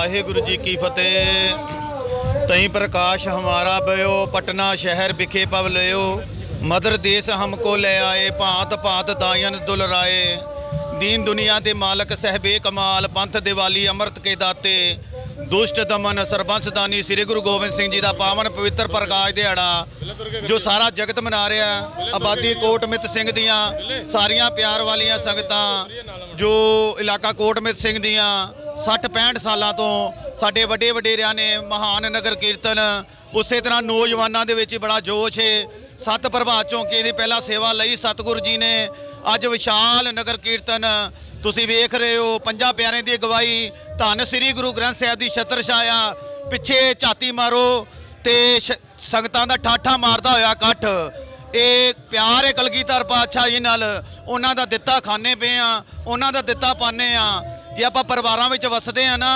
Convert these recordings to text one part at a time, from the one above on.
ਵਾਹਿਗੁਰੂ ਜੀ ਕੀ ਫਤਿਹ। ਤਈ ਪ੍ਰਕਾਸ਼ ਹਮਾਰਾ ਬਯੋ ਪਟਨਾ ਸ਼ਹਿਰ ਵਿਖੇ ਪਵ ਲਿਓ। ਮਦਰ ਦੇਸ ਹਮਕੋ ਲੈ ਆਏ, ਭਾਂਤ ਭਾਂਤ ਦਾਇਨ ਦੁਲ ਰਾਏ ਦੀਨ ਦੁਨੀਆ ਦੇ ਮਾਲਕ ਸਹਿਬੇ ਕਮਾਲ, ਪੰਥ ਦੀਵਾਲੀ ਅੰਮ੍ਰਿਤ ਕੇ ਦਾਤੇ। ਦੁਸ਼ਟ ਦਮਨ ਸਰਬੰਸ ਦਾਨੀ ਸ੍ਰੀ ਗੁਰੂ ਗੋਬਿੰਦ ਸਿੰਘ ਜੀ ਦਾ ਪਾਵਨ ਪਵਿੱਤਰ ਪ੍ਰਕਾਸ਼ ਦਿਹਾੜਾ, ਜੋ ਸਾਰਾ ਜਗਤ ਮਨਾ ਰਿਹਾ। ਆਬਾਦੀ ਕੋਟਮਿਤ ਸਿੰਘ ਦੀਆਂ, ਸਾਰੀਆਂ ਪਿਆਰ ਵਾਲੀਆਂ ਸੰਗਤਾਂ, ਜੋ ਇਲਾਕਾ ਕੋਟਮਿਤ ਸਿੰਘ ਦੀਆਂ 60 65 ਸਾਲਾਂ ਤੋਂ ਸਾਡੇ ਵੱਡੇ ਵਡੇਰਿਆਂ ਨੇ ਮਹਾਨ ਨਗਰ ਕੀਰਤਨ, ਉਸੇ ਤਰ੍ਹਾਂ ਨੌਜਵਾਨਾਂ ਦੇ ਵਿੱਚ ਬੜਾ ਜੋਸ਼ ਹੈ ਸਤ ਪ੍ਰਭਾਤ ਚੌਂਕੀ ਦੀ ਪਹਿਲਾਂ ਸੇਵਾ ਲਈ ਸਤਿਗੁਰੂ ਜੀ ਨੇ ਅੱਜ ਵਿਸ਼ਾਲ ਨਗਰ ਕੀਰਤਨ। ਤੁਸੀਂ ਵੇਖ ਰਹੇ ਹੋ, ਪੰਜਾਂ ਪਿਆਰਿਆਂ ਦੀ ਅਗਵਾਈ। ਧੰਨ ਸ੍ਰੀ ਗੁਰੂ ਗ੍ਰੰਥ ਸਾਹਿਬ ਦੀ ਛਤਰ ਛਾਇਆ। ਪਿੱਛੇ ਝਾਤੀ ਮਾਰੋ ਤੇ ਸ਼- ਸੰਗਤਾਂ ਦਾ ਠਾਠਾ ਮਾਰਦਾ ਹੋਇਆ ਇਕੱਠ। ਇਹ ਪਿਆਰ ਹੈ ਕਲਗੀਧਰ ਪਾਤਸ਼ਾਹ ਜੀ ਨਾਲ। ਉਹਨਾਂ ਦਾ ਦਿੱਤਾ ਖਾਣੇ ਪਏ ਆ, ਉਹਨਾਂ ਦਾ ਦਿੱਤਾ ਪਾਣੇ ਆ। ਜੇ ਆਪਾਂ ਪਰਿਵਾਰਾਂ ਵਿੱਚ ਵਸਦੇ ਆ ਨਾ,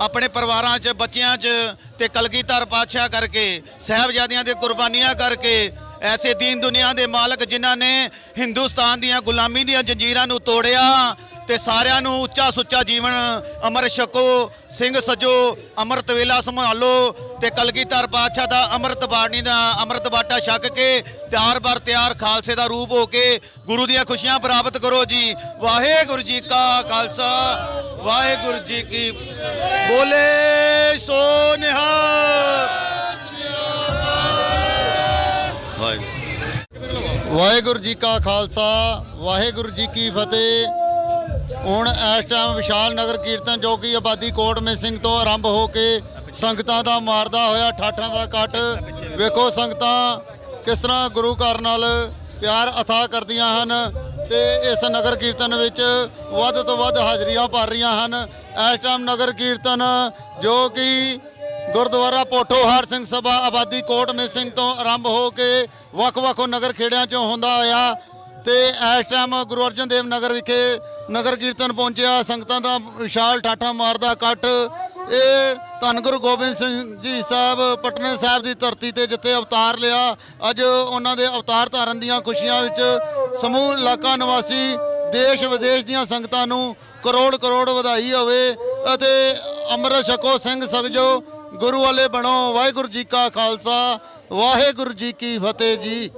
ਆਪਣੇ ਪਰਿਵਾਰਾਂ 'ਚ, ਬੱਚਿਆਂ 'ਚ ਤੇ ਕਲਗੀਧਰ ਪਾਤਸ਼ਾਹ ਕਰਕੇ, ਸਾਹਿਬਜ਼ਾਦਿਆਂ ਦੇ ਕੁਰਬਾਨੀਆਂ ਕਰਕੇ, ਐਸੇ ਦੀਨ ਦੁਨੀਆ ਦੇ ਮਾਲਕ ਜਿਨ੍ਹਾਂ ਨੇ ਹਿੰਦੁਸਤਾਨ ਦੀਆਂ ਗੁਲਾਮੀ ਦੀਆਂ ਜੰਜੀਰਾਂ ਨੂੰ ਤੋੜਿਆ ਤੇ ਸਾਰਿਆਂ ਨੂੰ ਉੱਚਾ ਸੁੱਚਾ ਜੀਵਨ, ਅਮਰ ਛਕੋ, ਸਿੰਘ ਸਜੋ, ਅੰਮ੍ਰਿਤ ਵੇਲਾ ਸੰਭਾਲੋ ਤੇ ਕਲਗੀਧਰ ਪਾਤਸ਼ਾਹ ਦਾ ਅੰਮ੍ਰਿਤ ਬਾਣੀ ਦਾ ਅੰਮ੍ਰਿਤ ਬਾਟਾ ਛਕ ਕੇ ਤਿਆਰ ਬਰ ਤਿਆਰ ਖਾਲਸੇ ਦਾ ਰੂਪ ਹੋ ਕੇ ਗੁਰੂ ਦੀਆਂ ਖੁਸ਼ੀਆਂ ਪ੍ਰਾਪਤ ਕਰੋ ਜੀ। ਵਾਹਿਗੁਰੂ ਜੀ ਕਾ ਖਾਲਸਾ, ਵਾਹਿਗੁਰੂ ਜੀ ਕੀ ਬੋਲੇ ਸੋ ਨਿਹਾਲ। ਵਾਹਿਗੁਰੂ ਵਾਹਿਗੁਰੂ ਜੀ ਕਾ ਖਾਲਸਾ, ਵਾਹਿਗੁਰੂ ਜੀ ਕੀ ਫਤਿਹ। ਹੁਣ ਇਸ ਟਾਈਮ ਵਿਸ਼ਾਲ ਨਗਰ ਕੀਰਤਨ ਜੋ ਕਿ ਆਬਾਦੀ ਕੋਟ ਮੇ ਤੋਂ ਆਰੰਭ ਹੋ ਕੇ ਸੰਗਤਾਂ ਦਾ ਮਾਰਦਾ ਹੋਇਆ, ਠਾਠਾਂ ਦਾ ਕੱਟ ਵੇਖੋ ਸੰਗਤਾਂ ਕਿਸ ਤਰ੍ਹਾਂ ਗੁਰੂ ਘਰ ਨਾਲ ਪਿਆਰ ਅਥਾ ਕਰਦੀਆਂ ਹਨ ਤੇ ਇਸ ਨਗਰ ਕੀਰਤਨ ਵਿੱਚ ਵੱਧ ਤੋਂ ਵੱਧ ਹਾਜ਼ਰੀਆਂ ਭਰ ਰਹੀਆਂ ਹਨ। ਇਸ ਟਾਈਮ ਨਗਰ ਕੀਰਤਨ ਜੋ ਕਿ ਗੁਰਦੁਆਰਾ ਪੋਠੋਹਾਰ ਸਿੰਘ ਸਭਾ ਆਬਾਦੀ ਕੋਟ ਮੇ ਸਿੰਘ ਤੋਂ ਆਰੰਭ ਹੋ ਕੇ ਵੱਖ-ਵੱਖ ਨਗਰ ਖੇੜਿਆਂ ਚੋਂ ਹੁੰਦਾ ਹੋਇਆ ਤੇ ਇਸ ਟਾਈਮ ਗੁਰੂ ਅਰਜਨ ਦੇਵ ਨਗਰ ਵਿਖੇ ਨਗਰ ਕੀਰਤਨ ਪਹੁੰਚਿਆ, ਸੰਗਤਾਂ ਦਾ ਵਿਸ਼ਾਲ ਠਾਠਾ ਮਾਰਦਾ ਇਕੱਠ ਇਹ ਧੰਨ ਗੁਰੂ ਗੋਬਿੰਦ ਸਿੰਘ ਜੀ ਸਾਹਿਬ, ਪਟਨਾ ਸਾਹਿਬ ਦੀ ਧਰਤੀ ਤੇ ਜਿੱਥੇ ਅਵਤਾਰ ਲਿਆ। ਅੱਜ ਉਹਨਾਂ ਦੇ ਅਵਤਾਰ ਧਾਰਨ ਦੀਆਂ ਖੁਸ਼ੀਆਂ ਵਿੱਚ ਸਮੂਹ ਇਲਾਕਾ ਨਿਵਾਸੀ ਦੇਸ਼ ਵਿਦੇਸ਼ ਦੀਆਂ ਸੰਗਤਾਂ ਨੂੰ ਕਰੋੜ ਕਰੋੜ ਵਧਾਈ ਹੋਵੇ ਅਤੇ ਅੰਮ੍ਰਿਤ ਛਕੋ ਸਿੰਘ ਸਗਜੋ ਗੁਰੂ ਵਾਲੇ ਬਣੋ। ਵਾਹਿਗੁਰੂ ਜੀ ਕਾ ਖਾਲਸਾ, ਵਾਹਿਗੁਰੂ ਜੀ ਕੀ ਫਤਿਹ ਜੀ।